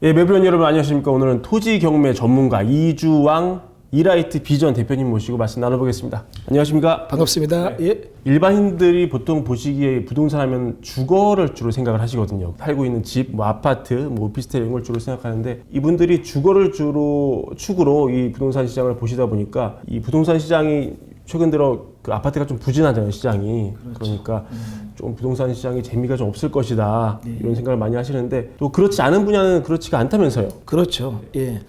예, 매부연 여러분 안녕하십니까. 오늘은 토지 경매 전문가 이주왕 이라이트 비전 대표님 모시고 말씀 나눠보겠습니다. 안녕하십니까. 반갑습니다. 예. 일반인들이 보통 보시기에 부동산 하면 주거를 주로 생각을 하시거든요. 살고 있는 집, 뭐 아파트, 뭐 오피스텔 이런 걸 주로 생각하는데 이분들이 주거를 주로 축으로 이 부동산 시장을 보시다 보니까 이 부동산 시장이 최근 들어 그 아파트가 좀 부진하잖아요 시장이. 그러니까 좀 부동산 시장이 재미가 좀 없을 것이다. 이런 생각을 많이 하시는데 또 그렇지 않은 분야는 그렇지가 않다면서요? 그렇죠. 예.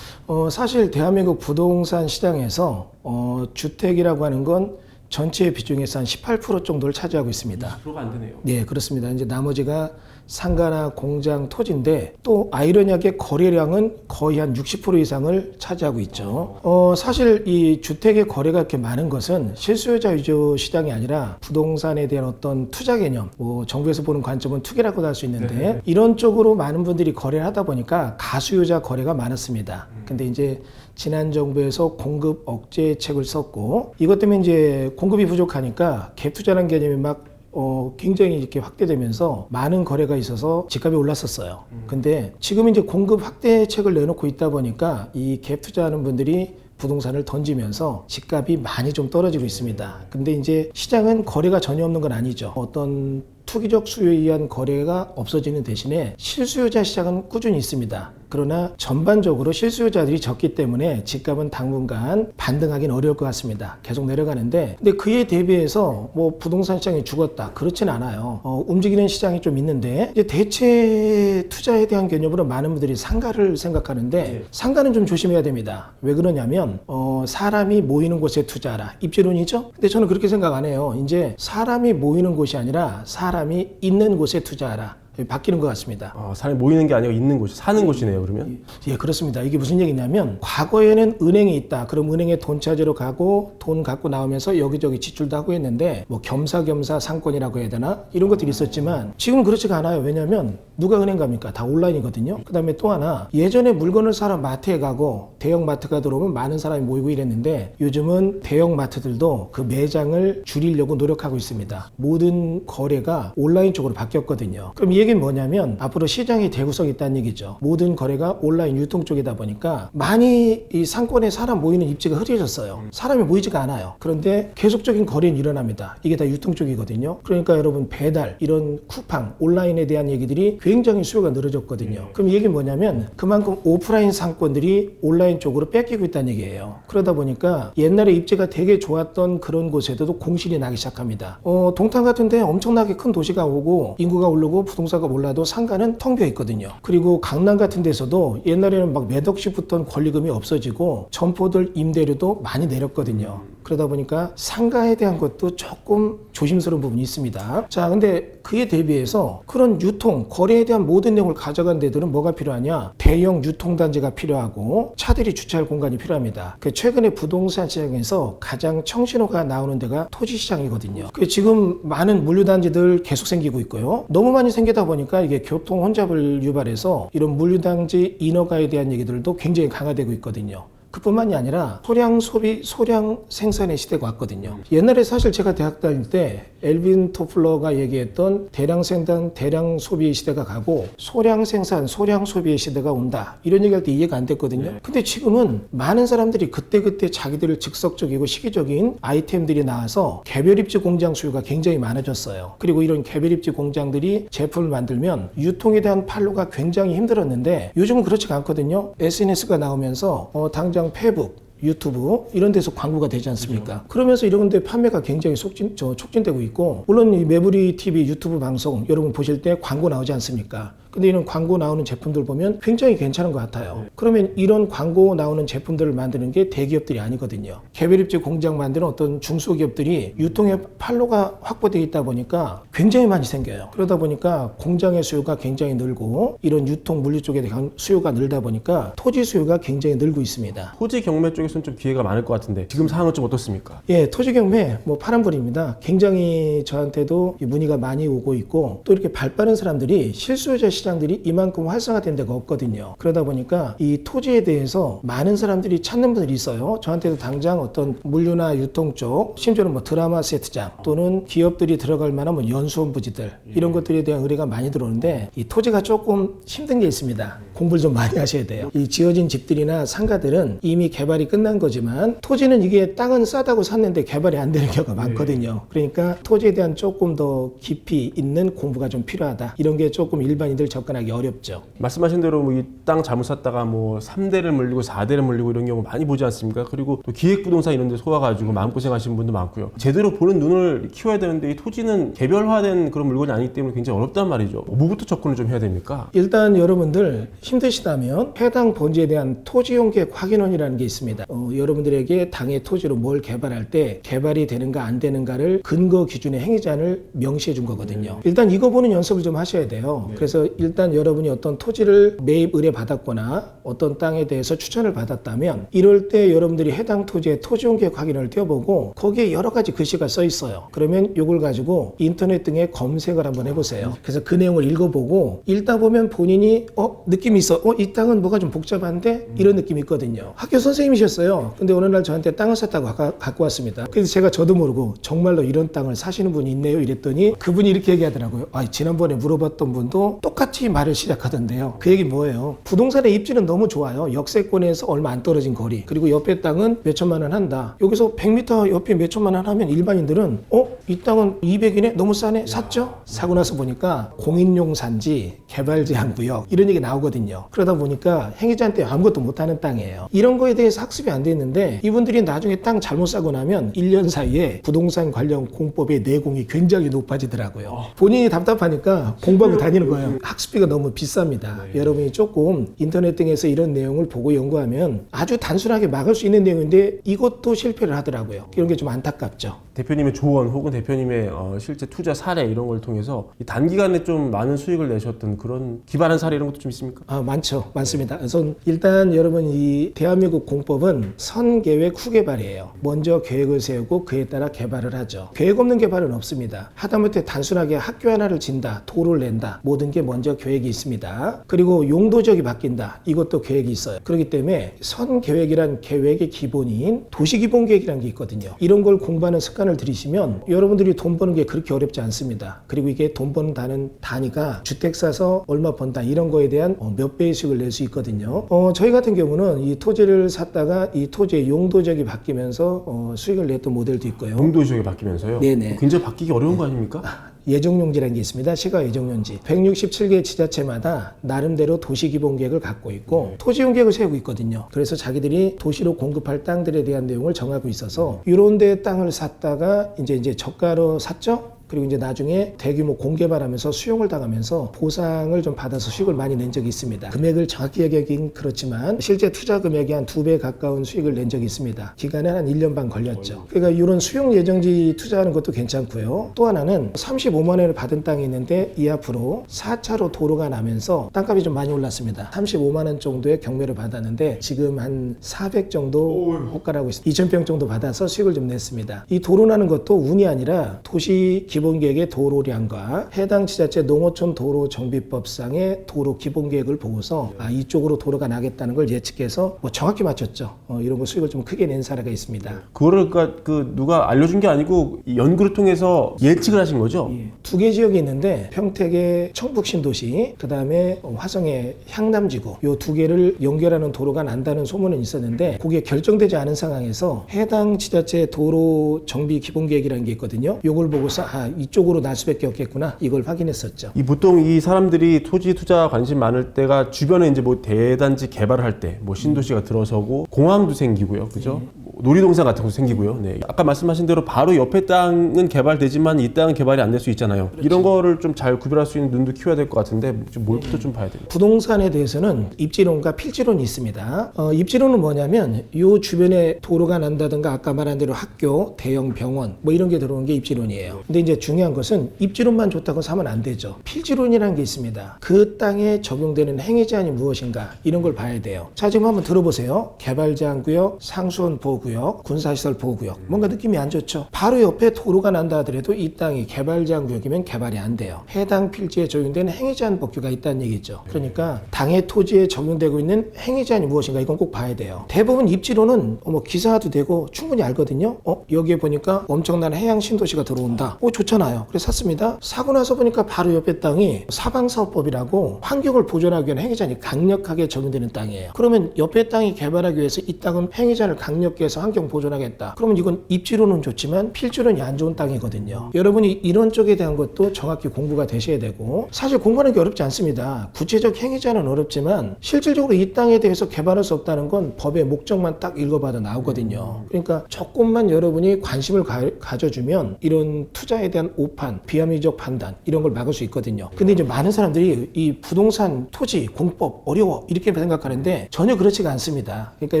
어, 사실 대한민국 부동산 시장에서 어, 주택이라고 하는 건 전체 비중에서 한 18% 정도를 차지하고 있습니다. 20%가 안 되네요 네, 그렇습니다. 이제 나머지가 상가나 공장, 토지인데 또 아이러니하게 거래량은 거의 한 60% 이상을 차지하고 있죠. 어, 사실 이 주택의 거래가 이렇게 많은 것은 실수요자 위주 시장이 아니라 부동산에 대한 어떤 투자 개념, 뭐 정부에서 보는 관점은 투기라고도 할 수 있는데 이런 쪽으로 많은 분들이 거래를 하다 보니까 가수요자 거래가 많았습니다. 근데 이제 지난 정부에서 공급 억제책을 썼고 이것 때문에 이제 공급이 부족하니까 갭 투자라는 개념이 막 어, 굉장히 이렇게 확대되면서 많은 거래가 있어서 집값이 올랐었어요. 근데 지금 이제 공급 확대책을 내놓고 있다 보니까 이 갭 투자하는 분들이 부동산을 던지면서 집값이 많이 좀 떨어지고 있습니다. 근데 이제 시장은 거래가 전혀 없는 건 아니죠. 어떤 투기적 수요에 의한 거래가 없어지는 대신에 실수요자 시장은 꾸준히 있습니다. 그러나 전반적으로 실수요자들이 적기 때문에 집값은 당분간 반등하기는 어려울 것 같습니다. 계속 내려가는데, 근데 그에 대비해서 뭐 부동산 시장이 죽었다 그렇진 않아요. 어, 움직이는 시장이 좀 있는데 이제 대체 투자에 대한 개념으로 많은 분들이 상가를 생각하는데 상가는 좀 조심해야 됩니다. 왜 그러냐면 어, 사람이 모이는 곳에 투자하라 입지론이죠. 근데 저는 그렇게 생각 안 해요. 이제 사람이 모이는 곳이 아니라 사람이 있는 곳에 투자하라. 바뀌는 것 같습니다. 아, 사람이 모이는 게 아니고 있는 곳이 사는 곳이네요 그러면 예, 그렇습니다. 이게 무슨 얘기냐면 과거에는 은행이 있다. 그럼 은행에 돈 찾으러 가고 돈 갖고 나오면서 여기저기 지출도 하고 했는데 뭐 겸사겸사 상권이라고 해야 되나 이런 것들이 있었지만 지금은 그렇지가 않아요. 왜냐하면 누가 은행 갑니까? 다 온라인이거든요. 그다음에 또 하나 예전에 물건을 사러 마트에 가고 대형 마트가 들어오면 많은 사람이 모이고 이랬는데 요즘은 대형 마트들도 그 매장을 줄이려고 노력하고 있습니다. 모든 거래가 온라인 쪽으로 바뀌었거든요. 그럼 이 얘기는 뭐냐면 앞으로 시장이 대구성이 있다는 얘기죠. 모든 거래가 온라인 유통 쪽이다 보니까 많이 이 상권에 사람 모이는 입지가 흐려졌어요. 사람이 모이지가 않아요. 그런데 계속적인 거래는 일어납니다. 이게 다 유통 쪽이거든요. 그러니까 여러분 배달 이런 쿠팡 온라인에 대한 얘기들이 굉장히 수요가 늘어졌거든요. 그럼 이 얘기는 뭐냐면 그만큼 오프라인 상권들이 온라인 쪽으로 뺏기고 있다는 얘기예요. 그러다 보니까 옛날에 입지가 되게 좋았던 그런 곳에도 공실이 나기 시작합니다. 어, 동탄 같은데 엄청나게 큰 도시가 오고 인구가 오르고 부동산 가 몰라도 상가는 텅 비어 있거든요. 그리고 강남 같은 데서도 옛날에는 막 몇 억씩 붙던 권리금이 없어지고 점포들 임대료도 많이 내렸거든요. 그러다 보니까 상가에 대한 것도 조금 조심스러운 부분이 있습니다. 자, 근데 그에 대비해서 그런 유통, 거래에 대한 모든 내용을 가져간 데들은 뭐가 필요하냐? 대형 유통단지가 필요하고 차들이 주차할 공간이 필요합니다. 그 최근에 부동산 시장에서 가장 청신호가 나오는 데가 토지 시장이거든요. 그 지금 많은 물류단지들 계속 생기고 있고요. 너무 많이 생기다 보니까 이게 교통 혼잡을 유발해서 이런 물류단지 인허가에 대한 얘기들도 굉장히 강화되고 있거든요. 그뿐만이 아니라 소량 소비, 소량 생산의 시대가 왔거든요. 옛날에 사실 제가 대학 다닐 때 엘빈 토플러가 얘기했던 대량 생산, 대량 소비의 시대가 가고 소량 생산, 소량 소비의 시대가 온다. 이런 얘기할 때 이해가 안 됐거든요. 근데 지금은 많은 사람들이 그때그때 자기들을 즉석적이고 시기적인 아이템들이 나와서 개별 입지 공장 수요가 굉장히 많아졌어요. 그리고 이런 개별 입지 공장들이 제품을 만들면 유통에 대한 판로가 굉장히 힘들었는데 요즘은 그렇지가 않거든요. SNS가 나오면서 어, 당장 페북, 유튜브 이런 데서 광고가 되지 않습니까? 그러면서 이런 데 판매가 굉장히 속진, 저, 촉진되고 있고 물론 이 매부리 TV 유튜브 방송 여러분 보실 때 광고 나오지 않습니까? 근데 이런 광고 나오는 제품들 보면 굉장히 괜찮은 것 같아요. 그러면 이런 광고 나오는 제품들을 만드는 게 대기업들이 아니거든요. 개별 입지 공장 만드는 어떤 중소기업들이 유통의 판로가 확보되어 있다 보니까 굉장히 많이 생겨요. 그러다 보니까 공장의 수요가 굉장히 늘고 이런 유통 물류 쪽에 대한 수요가 늘다 보니까 토지 수요가 굉장히 늘고 있습니다. 토지 경매 쪽에서는 좀 기회가 많을 것 같은데 지금 상황은 좀 어떻습니까? 예, 토지 경매 뭐 파란불입니다. 굉장히 저한테도 이 문의가 많이 오고 있고 또 이렇게 발 빠른 사람들이 실수요자 시 장들이 이만큼 활성화된 데가 없거든요. 그러다 보니까 이 토지에 대해서 많은 사람들이 찾는 분들이 있어요. 저한테도 당장 어떤 물류나 유통 쪽, 심지어는 뭐 드라마 세트장 또는 기업들이 들어갈 만한 뭐 연수원 부지들 이런 것들에 대한 의뢰가 많이 들어오는데 이 토지가 조금 힘든 게 있습니다. 공부를 좀 많이 하셔야 돼요. 이 지어진 집들이나 상가들은 이미 개발이 끝난 거지만 토지는 이게 땅은 싸다고 샀는데 개발이 안 되는 경우가 많거든요. 그러니까 토지에 대한 조금 더 깊이 있는 공부가 좀 필요하다. 이런 게 조금 일반인들 접근하기 어렵죠. 말씀하신 대로 뭐 이 땅 잘못 샀다가 뭐 3대를 물리고 4대를 물리고 이런 경우 많이 보지 않습니까? 그리고 또 기획부동산 이런 데 소와가지고 마음고생 하시는 분도 많고요. 제대로 보는 눈을 키워야 되는데 이 토지는 개별화된 그런 물건이 아니기 때문에 굉장히 어렵단 말이죠. 뭐부터 접근을 좀 해야 됩니까? 일단 여러분들 힘드시다면 해당 본지에 대한 토지용 계획 확인원이라는 게 있습니다. 어, 여러분들에게 당의 토지로 뭘 개발할 때 개발이 되는가 안 되는가를 근거 기준의 행위자를 명시해 준 거거든요. 일단 이거 보는 연습을 좀 하셔야 돼요. 그래서 일단 여러분이 어떤 토지를 매입 의뢰 받았거나 어떤 땅에 대해서 추천을 받았다면 이럴 때 여러분들이 해당 토지의 토지용 계획 확인을 띄워보고 거기에 여러 가지 글씨가 써 있어요. 그러면 이걸 가지고 인터넷 등에 검색을 한번 해보세요. 그래서 그 내용을 읽어보고 읽다 보면 본인이 어 느낌이 있어. 어이 땅은 뭐가 좀 복잡한데 이런 느낌이 있거든요. 학교 선생님이셨어요. 근데 어느 날 저한테 땅을 샀다고 가- 갖고 왔습니다. 그래서 제가 저도 모르고 정말로 이런 땅을 사시는 분이 있네요. 이랬더니 그분이 이렇게 얘기하더라고요. 아 지난번에 물어봤던 분도 똑같 이 말을 시작하던데요. 그 얘기 뭐예요? 부동산의 입지는 너무 좋아요. 역세권에서 얼마 안 떨어진 거리. 그리고 옆에 땅은 몇 천만 원 한다. 여기서 100m 옆에 몇 천만 원 하면 일반인들은 어? 이 땅은 200이네? 너무 싸네? 샀죠? 사고 나서 보니까 공인용 산지, 개발 제한 구역 이런 얘기 나오거든요. 그러다 보니까 행위자한테 아무것도 못하는 땅이에요. 이런 거에 대해서 학습이 안 돼 있는데 이분들이 나중에 땅 잘못 사고 나면 1년 사이에 부동산 관련 공법의 내공이 굉장히 높아지더라고요. 본인이 답답하니까 공부하고 다니는 거예요. 학습비가 너무 비쌉니다. 여러분이 조금 인터넷 등에서 이런 내용을 보고 연구하면 아주 단순하게 막을 수 있는 내용인데 이것도 실패를 하더라고요. 이런 게 좀 안타깝죠. 대표님의 조언 혹은 대표님의 어, 실제 투자 사례 이런 걸 통해서 이 단기간에 좀 많은 수익을 내셨던 그런 기발한 사례 이런 것도 좀 있습니까? 아, 많죠. 많습니다. 그래서 일단 여러분 이 대한민국 공법은 선계획 후개발이에요. 먼저 계획을 세우고 그에 따라 개발을 하죠. 계획 없는 개발은 없습니다. 하다못해 단순하게 학교 하나를 진다, 도를 낸다. 모든 게 먼저 계획이 있습니다. 그리고 용도 지역이 바뀐다. 이것도 계획이 있어요. 그렇기 때문에 선계획이란 계획의 기본인 도시기본계획이라는 게 있거든요. 이런 걸 공부하는 습관 을 들이시면 여러분들이 돈 버는 게 그렇게 어렵지 않습니다. 그리고 이게 돈 버는 다는 단위가 주택 사서 얼마 번다 이런 거에 대한 어, 몇 배의 수익을 낼 수 있거든요. 어, 저희 같은 경우는 이 토지를 샀다가 이 토지의 용도 지역이 바뀌면서 어, 수익을 냈던 모델도 있고요. 용도 지역이 바뀌면서요. 네네. 굉장히 바뀌기 어려운 거 아닙니까? 예정용지라는 게 있습니다. 시가 예정용지. 167개 지자체마다 나름대로 도시기본계획을 갖고 있고 토지용계획을 세우고 있거든요. 그래서 자기들이 도시로 공급할 땅들에 대한 내용을 정하고 있어서 이런 데 땅을 샀다가 이제 이제 저가로 샀죠. 그리고 이제 나중에 대규모 공개발하면서 수용을 당하면서 보상을 좀 받아서 수익을 많이 낸 적이 있습니다. 금액을 정확히 얘기하긴 그렇지만 실제 투자 금액이 한 두 배 가까운 수익을 낸 적이 있습니다. 기간은 한 1년 반 걸렸죠. 그러니까 이런 수용 예정지 투자하는 것도 괜찮고요. 또 하나는 35만 원을 받은 땅이 있는데 이 앞으로 4차로 도로가 나면서 땅값이 좀 많이 올랐습니다. 35만 원 정도의 경매를 받았는데 지금 한 400 정도 호가라고 있습니다. 2,000평 정도 받아서 수익을 좀 냈습니다. 이 도로 나는 것도 운이 아니라 도시 기 본계획의 도로량과 해당 지자체 농어촌 도로 정비법상의 도로 기본계획을 보고서 아 이쪽으로 도로가 나겠다는 걸 예측해서 뭐 정확히 맞췄죠. 어, 이런 거 수익을 좀 크게 낸 사례가 있습니다. 그거를 그러니까 그 누가 알려준 게 아니고 이 연구를 통해서 예측을 하신 거죠. 두개 지역이 있는데 평택의 청북 신도시, 그 다음에 화성의 향남지구 요 두 개를 연결하는 도로가 난다는 소문은 있었는데 그게 결정되지 않은 상황에서 해당 지자체 도로 정비 기본 계획이라는 게 있거든요. 요걸 보고서 아 이쪽으로 날 수밖에 없겠구나 이걸 확인했었죠. 이 보통 이 사람들이 토지 투자 관심 많을 때가 주변에 이제 뭐 대단지 개발을 할때 뭐 신도시가 들어서고 공항도 생기고요, 그죠? 뭐 놀이동산 같은 것도 생기고요. 네. 아까 말씀하신 대로 바로 옆에 땅은 개발되지만 이 땅은 개발이 안 될 수 있잖아요. 이런 거를 좀 잘 구별할 수 있는 눈도 키워야 될 것 같은데 좀 뭘부터 좀 봐야 돼요. 부동산에 대해서는 입지론과 필지론이 있습니다. 어, 입지론은 뭐냐면 요 주변에 도로가 난다든가 아까 말한 대로 학교, 대형 병원 뭐 이런 게 들어오는 게 입지론이에요. 근데 이제 중요한 것은 입지론만 좋다고 사면 안 되죠. 필지론이라는 게 있습니다. 그 땅에 적용되는 행위 제한이 무엇인가 이런 걸 봐야 돼요. 자 지금 한번 들어보세요. 개발 제한 구역, 상수원 보호 구역 보호 구역, 군사시설 보호구역. 뭔가 느낌이 안 좋죠. 바로 옆에 도로가 난다 하더라도 이 땅이 개발제한 구역이면 개발이 안 돼요. 해당 필지에 적용된 행위제 한 법규가 있다는 얘기죠. 그러니까 당해 토지에 적용되고 있는 행위제 한이 무엇인가 이건 꼭 봐야 돼요. 대부분 입지로는 어, 뭐 기사화도 되고 충분히 알거든요. 어 여기에 보니까 엄청난 해양 신도시가 들어온다. 어 좋잖아요. 그래서 샀습니다. 사고 나서 보니까 바로 옆에 땅이 사방사업법이라고 환경을 보존하기 위한 행위제한이 강력하게 적용되는 땅이에요. 그러면 옆에 땅이 개발하기 위해서 이 땅은 행위제한을 강력히 해서 환경 보존하겠다. 그러면 이건 입지로는 좋지만 필지로는 안 좋은 땅이거든요. 여러분이 이런 쪽에 대한 것도 정확히 공부가 되셔야 되고 사실 공부하는 게 어렵지 않습니다. 구체적 행위자는 어렵지만 실질적으로 이 땅에 대해서 개발할 수 없다는 건 법의 목적만 딱 읽어봐도 나오거든요. 그러니까 조금만 여러분이 관심을 가, 져주면 이런 투자에 대한 오판, 비합리적 판단 이런 걸 막을 수 있거든요. 근데 이제 많은 사람들이 이 부동산 토지 공법 어려워 이렇게 생각하는데 전혀 그렇지가 않습니다. 그러니까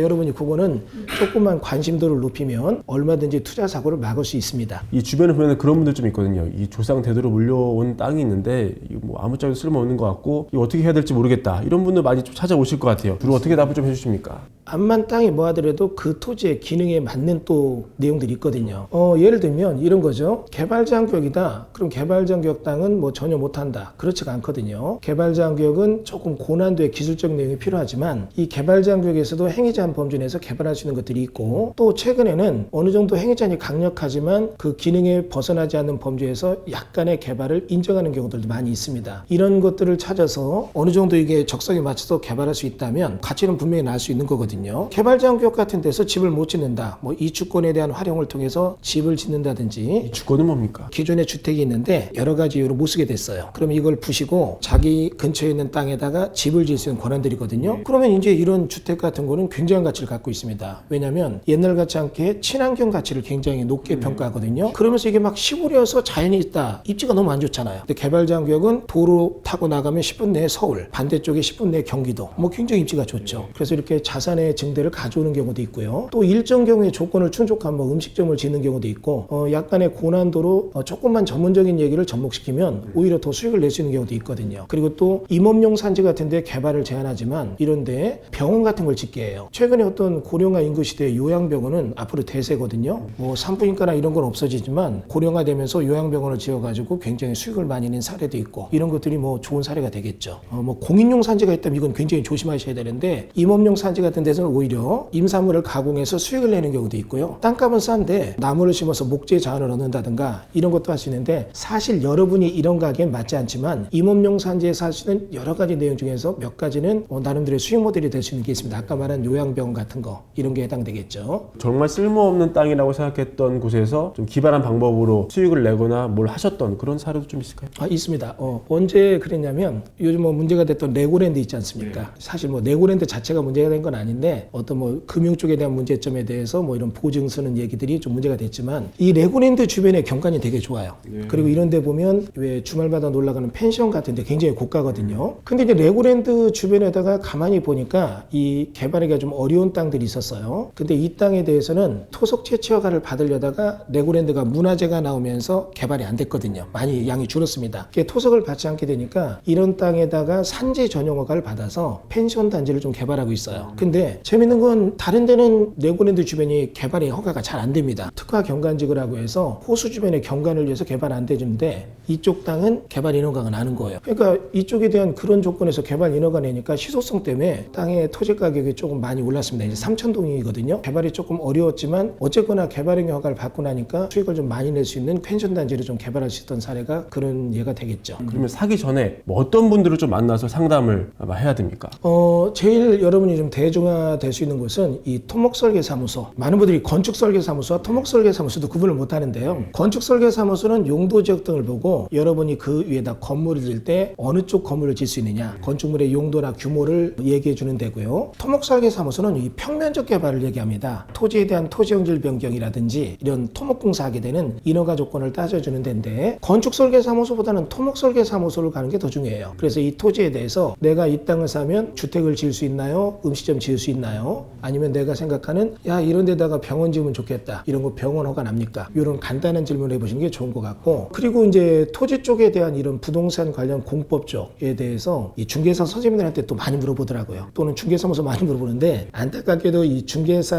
여러분이 그거는 조금만 관심도를 높이면 얼마든지 투자 사고를 막을 수 있습니다. 이 주변에 보면 그런 분들 좀 있거든요. 이 조상 대대로 물려온 땅이 있는데 뭐 아무짝에도 쓸모없는 것 같고 이거 어떻게 해야 될지 모르겠다. 이런 분들 많이 좀 찾아오실 것 같아요. 주로 어떻게 답을 좀 해주십니까? 암만 땅이 뭐 하더라도 그 토지의 기능에 맞는 또 내용들이 있거든요. 어, 예를 들면 이런 거죠. 개발제한구역이다. 그럼 개발제한구역 땅은 뭐 전혀 못한다. 그렇지가 않거든요. 개발제한구역은 조금 고난도의 기술적 내용이 필요하지만 이 개발제한구역에서도 행위제한 범주 내에서 개발할 수 있는 것들이 있고 또 최근에는 어느 정도 행위제한이 강력하지만 그 기능에 벗어나지 않는 범주에서 약간의 개발을 인정하는 경우들도 많이 있습니다. 이런 것들을 찾아서 어느 정도 이게 적성에 맞춰서 개발할 수 있다면 가치는 분명히 날 수 있는 거거든요. 개발제한구역 같은 데서 집을 못 짓는다. 뭐 이 주권에 대한 활용을 통해서 집을 짓는다든지 이 주권은 뭡니까? 기존에 주택이 있는데 여러 가지 이유로 못 쓰게 됐어요. 그럼 이걸 부시고 자기 근처에 있는 땅에다가 집을 지을 수 있는 권한들이거든요. 그러면 이제 이런 주택 같은 거는 굉장한 가치를 갖고 있습니다. 왜냐하면 옛날 같지 않게 친환경 가치를 굉장히 높게 평가하거든요. 그러면서 이게 막 시골이어서 자연이 있다. 입지가 너무 안 좋잖아요. 근데 개발장 구역은 도로 타고 나가면 10분 내에 서울, 반대쪽에 10분 내에 경기도. 뭐 굉장히 입지가 좋죠. 그래서 이렇게 자산의 증대를 가져오는 경우도 있고요. 또 일정 경우에 조건을 충족한 뭐 음식점을 짓는 경우도 있고 어, 약간의 고난도로 어, 조금만 전문적인 얘기를 접목시키면 오히려 더 수익을 낼 수 있는 경우도 있거든요. 그리고 또 임업용 산지 같은 데 개발을 제한하지만 이런 데 병원 같은 걸 짓게 해요. 최근에 어떤 고령화 인구 시대의 요양 병원은 앞으로 대세거든요. 뭐 산부인과나 이런 건 없어지지만 고령화되면서 요양병원을 지어가지고 굉장히 수익을 많이 낸 사례도 있고 이런 것들이 뭐 좋은 사례가 되겠죠. 어, 뭐 공인용 산지가 있다면 이건 굉장히 조심하셔야 되는데 임업용 산지 같은 데서는 오히려 임산물을 가공해서 수익을 내는 경우도 있고요. 땅값은 싼데 나무를 심어서 목재 자원을 얻는다든가 이런 것도 있는데 사실 여러분이 이런 가게엔 맞지 않지만 임업용 수 있는 여러 가지 내용 중에서 몇 가지는 어, 나름대로의 수익 모델이 될 수 있는 게 있습니다. 아까 말한 요양병원 같은 거 이런 게 해당되겠죠. 정말 쓸모없는 땅이라고 생각했던 곳에서 좀 기발한 방법으로 수익을 내거나 뭘 하셨던 그런 사례도 좀 있을까요? 아 있습니다. 어, 언제 그랬냐면 요즘 뭐 문제가 됐던 레고랜드 있지 않습니까? 사실 뭐 레고랜드 자체가 문제가 된 건 아닌데 어떤 뭐 금융 쪽에 대한 문제점에 대해서 뭐 이런 보증 쓰는 얘기들이 좀 문제가 됐지만 이 레고랜드 주변의 경관이 되게 좋아요. 그리고 이런 데 보면 왜 주말마다 놀러 가는 pension 같은 데 굉장히 고가거든요. 근데 이제 레고랜드 주변에다가 가만히 보니까 이 개발하기가 좀 어려운 땅들이 있었어요. 근데 이 땅에 대해서는 토속 채취 허가를 받으려다가 레고랜드가 문화재가 나오면서 개발이 안 됐거든요. 많이 양이 줄었습니다. 토속을 받지 않게 되니까 이런 땅에다가 산지 전용 허가를 받아서 펜션 단지를 좀 개발하고 있어요. 근데 재밌는 건 다른 데는 레고랜드 주변이 개발이 허가가 잘 안 됩니다. 특화 경관지구라고 해서 호수 주변에 경관을 위해서 개발 안 되는데 이쪽 땅은 개발 인허가가 나는 거예요. 그러니까 이쪽에 대한 그런 조건에서 개발 인허가 내니까 희소성 때문에 땅의 토지 가격이 조금 많이 올랐습니다. 이제 삼천동이거든요. 개발 이 조금 어려웠지만 어쨌거나 개발행 허가를 받고 나니까 수익을 좀 많이 낼 수 있는 펜션 단지를 좀 개발할 수 있던 사례가 그런 예가 되겠죠. 그러면 사기 전에 뭐 어떤 분들을 좀 만나서 상담을 아마 해야 됩니까? 어, 제일 여러분이 좀 대중화 될 수 있는 곳은 이 토목설계사무소. 많은 분들이 건축설계사무소와 토목설계사무소도 구분을 못 하는데요. 건축설계사무소는 용도 지역 등을 보고 여러분이 그 위에다 건물을 질때 어느 쪽 건물을 질수 있느냐, 건축물의 용도나 규모를 얘기해 주는 데고요. 토목설계사무소는 이 평면적 개발을 얘기합니다. 토지에 대한 토지 형질 변경이라든지 이런 토목공사 하게 되는 인허가 조건을 따져주는 데인데 건축설계사무소보다는 토목설계사무소를 가는 게 더 중요해요. 그래서 이 토지에 대해서 내가 이 땅을 사면 주택을 지을 수 있나요? 음식점 지을 수 있나요? 아니면 내가 생각하는 야 이런 데다가 병원 지으면 좋겠다. 이런 거 병원 허가 납니까? 이런 간단한 질문을 해보시는 게 좋은 것 같고 그리고 이제 토지 쪽에 대한 이런 부동산 관련 공법 쪽에 대해서 이 중개사 선생님들한테 또 많이 물어보더라고요. 또는 중개사무소 많이 물어보는데 안타깝게도 이 중개사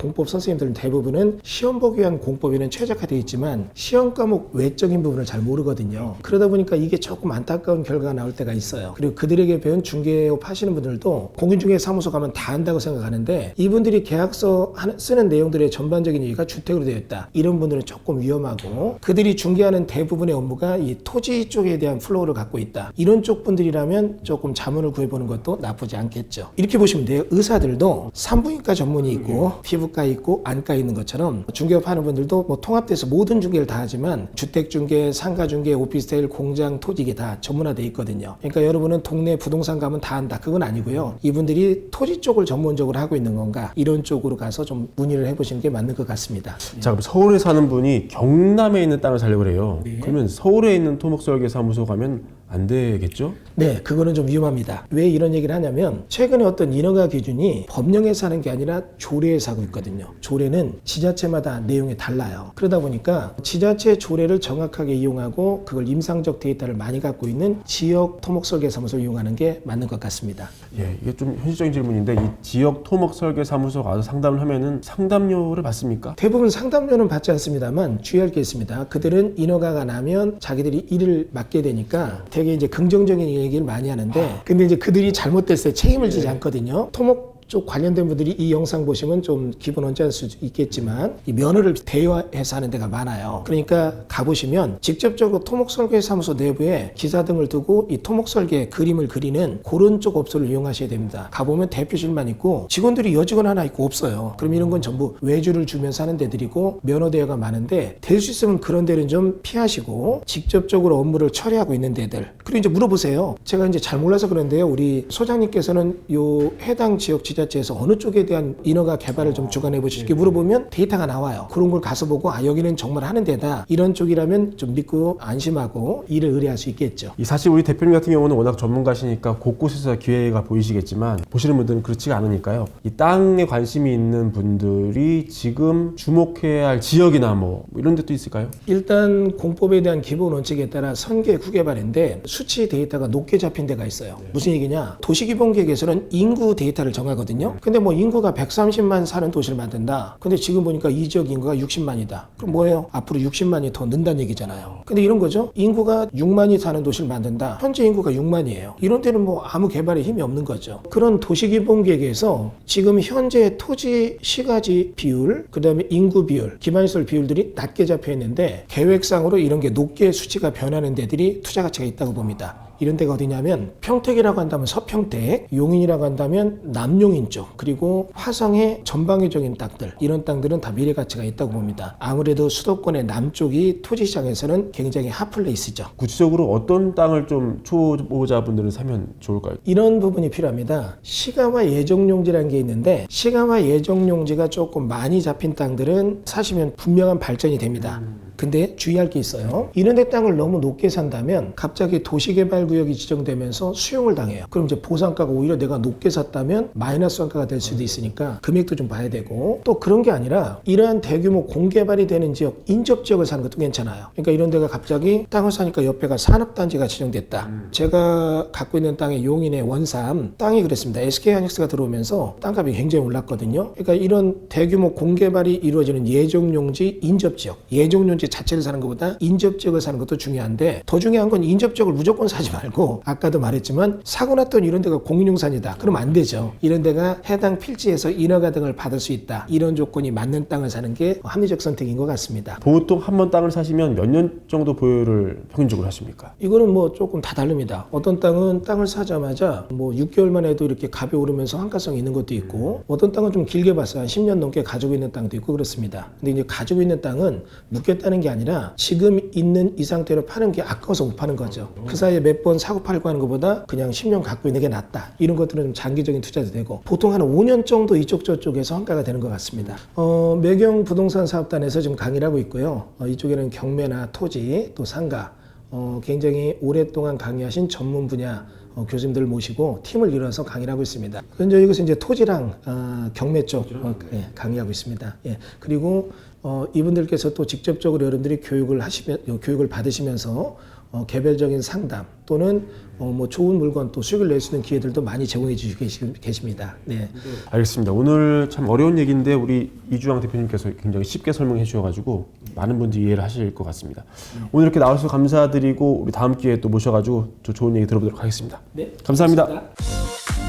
공법 선생님들은 대부분은 시험 보기 위한 공법에는 최적화되어 있지만 시험 과목 외적인 부분을 잘 모르거든요. 그러다 보니까 이게 조금 안타까운 결과가 나올 때가 있어요. 그리고 그들에게 배운 중개업 하시는 분들도 공인중개사무소 가면 다 한다고 생각하는데 이분들이 계약서 쓰는 내용들의 전반적인 얘기가 주택으로 되어 있다. 이런 분들은 조금 위험하고 그들이 중개하는 대부분의 업무가 이 토지 쪽에 대한 플로우를 갖고 있다. 이런 쪽 분들이라면 조금 자문을 구해보는 것도 나쁘지 않겠죠. 이렇게 보시면 돼요. 의사들도 산부인과 전문이 있고 피부과 있고 안과 있는 것처럼 중개업 하는 분들도 뭐 통합돼서 모든 중개를 다 하지만 주택 중개, 상가 중개, 오피스텔, 공장, 토지 이게 다 전문화돼 있거든요. 그러니까 여러분은 동네 부동산 가면 다 한다. 그건 아니고요. 이분들이 토지 쪽을 전문적으로 하고 있는 건가 이런 쪽으로 가서 좀 문의를 해보시는 게 맞는 것 같습니다. 자, 그럼 서울에 사는 분이 경남에 있는 땅을 살려고 그래요. 그러면 서울에 있는 토목설계사무소 가면 안 되겠죠? 네, 그거는 좀 위험합니다. 왜 이런 얘기를 하냐면 최근에 어떤 인허가 기준이 법령에서 하는 게 아니라 조례에서 하고 있거든요. 조례는 지자체마다 내용이 달라요. 그러다 보니까 지자체 조례를 정확하게 이용하고 그걸 임상적 데이터를 많이 갖고 있는 지역 토목 설계 사무소를 이용하는 게 맞는 것 같습니다. 예, 이게 좀 현실적인 질문인데 이 지역 토목 설계 사무소 가서 상담을 하면은 상담료를 받습니까? 대부분 상담료는 받지 않습니다만 주의할 게 있습니다. 그들은 인허가가 나면 자기들이 일을 맡게 되니까 되게 이제 긍정적인 얘기를 많이 하는데 근데 이제 그들이 잘못됐을 때 책임을 지지 않거든요. 토목 쪽 관련된 분들이 이 영상 보시면 좀 기분 언짢을 수 있겠지만 이 면허를 대여해서 하는 데가 많아요. 그러니까 가보시면 직접적으로 토목설계사무소 내부에 기사 등을 두고 이 토목설계 그림을 그리는 그런 쪽 업소를 이용하셔야 됩니다. 가보면 대표실만 있고 직원들이 여직원 하나 있고 없어요. 그럼 이런 건 전부 외주를 주면서 하는 데들이고 면허 대여가 많은데 될 수 있으면 그런 데는 좀 피하시고 직접적으로 업무를 처리하고 있는 데들 그리고 이제 물어보세요. 제가 이제 잘 몰라서 그런데요. 우리 소장님께서는 요 해당 지역 지자 체에서 어느 쪽에 대한 인허가 개발을 좀 주관해 보시게 물어보면 데이터가 나와요. 그런 걸 가서 보고 아 여기는 정말 하는 데다 이런 쪽이라면 좀 믿고 안심하고 일을 의뢰할 수 있겠죠. 이 사실 우리 대표님 같은 경우는 워낙 전문가시니까 곳곳에서 기회가 보이시겠지만 보시는 분들은 그렇지가 않으니까요. 이 땅에 관심이 있는 분들이 지금 주목해야 할 지역이나 뭐 이런 데도 있을까요? 일단 공법에 대한 기본 원칙에 따라 선계 구개발인데 수치 데이터가 높게 잡힌 데가 있어요. 무슨 얘기냐? 도시기본계획에서는 인구 데이터를 정하거든요. 근데 뭐 인구가 130만 사는 도시를 만든다. 근데 지금 보니까 이 지역 인구가 60만이다. 그럼 뭐예요? 앞으로 60만이 더 는다는 얘기잖아요. 근데 이런 거죠. 인구가 6만이 사는 도시를 만든다. 현재 인구가 6만이에요. 이런 데는 뭐 아무 개발에 힘이 없는 거죠. 그런 도시기본계획에서 지금 현재 토지 시가지 비율, 그다음에 인구 비율, 기반시설 비율들이 낮게 잡혀 있는데 계획상으로 이런 게 높게 수치가 변하는 데들이 투자 가치가 있다고 봅니다. 이런 데가 어디냐면 평택이라고 한다면 서평택, 용인이라고 한다면 남용인 쪽, 그리고 화성의 전방위적인 땅들 이런 땅들은 다 미래 가치가 있다고 봅니다. 아무래도 수도권의 남쪽이 토지 시장에서는 굉장히 핫플레이스죠. 구체적으로 어떤 땅을 좀 초보자분들은 사면 좋을까요? 이런 부분이 필요합니다. 시가와 예정용지라는 게 있는데 시가와 예정용지가 조금 많이 잡힌 땅들은 사시면 분명한 발전이 됩니다. 근데 주의할 게 있어요. 이런 데 땅을 너무 높게 산다면 갑자기 도시개발구역이 지정되면서 수용을 당해요. 그럼 이제 보상가가 오히려 내가 높게 샀다면 마이너스 원가가 될 수도 있으니까 금액도 좀 봐야 되고 또 그런 게 아니라 이러한 대규모 공개발이 되는 지역, 인접 지역을 사는 것도 괜찮아요. 그러니까 이런 데가 갑자기 땅을 사니까 옆에가 산업단지가 지정됐다. 제가 갖고 있는 땅의 용인의 원삼 땅이 그랬습니다. SK하이닉스가 들어오면서 땅값이 굉장히 올랐거든요. 그러니까 이런 대규모 공개발이 이루어지는 예정용지, 인접 지역, 예정용지 자체를 사는 것보다 인접 지역을 사는 것도 중요한데 더 중요한 건 인접 지역을 무조건 사지 말고 아까도 말했지만 사고 났던 이런 데가 공인용산이다. 그럼 안 되죠. 이런 데가 해당 필지에서 인허가 등을 받을 수 있다. 이런 조건이 맞는 땅을 사는 게 합리적 선택인 것 같습니다. 보통 한 번 땅을 사시면 몇 년 정도 보유를 평균적으로 하십니까? 이거는 뭐 조금 다 다릅니다. 어떤 땅은 땅을 사자마자 뭐 6개월만 해도 이렇게 값이 오르면서 환가성이 있는 것도 있고 어떤 땅은 좀 길게 봤어요. 한 10년 넘게 가지고 있는 땅도 있고 그렇습니다. 근데 이제 가지고 있는 땅은 묵겠다는 게 아니라 지금 있는 이 상태로 파는 게 아까워서 못 파는 거죠. 그 사이에 몇 번 사고 팔고 하는 것보다 그냥 10년 갖고 있는 게 낫다. 이런 것들은 좀 장기적인 투자도 되고 보통 한 5년 정도 이쪽 저쪽에서 환가가 되는 것 같습니다. 어, 매경 부동산 사업단에서 지금 강의를 하고 있고요. 어, 이쪽에는 경매나 토지 또 상가 어, 굉장히 오랫동안 강의하신 전문 분야 어, 교수님들을 모시고 팀을 이뤄서 강의를 하고 있습니다. 현재 이것은 이제 토지랑 어, 경매 쪽 어, 예, 강의하고 있습니다. 예, 그리고 어, 이분들께서 또 직접적으로 여러분들이 교육을 하시면 어, 교육을 받으시면서 어, 개별적인 상담 또는 어, 뭐 좋은 물건 또 수익을 낼 수 있는 기회들도 많이 제공해 주시고 계시- 계십니다. 네. 알겠습니다. 오늘 참 어려운 얘기인데 우리 이주영 대표님께서 굉장히 쉽게 설명해 주셔가지고 많은 분들이 이해를 하실 것 같습니다. 오늘 이렇게 나와주셔서 감사드리고 우리 다음 기회에 또 모셔가지고 또 좋은 얘기 들어보도록 하겠습니다. 네. 감사합니다. 고맙습니다.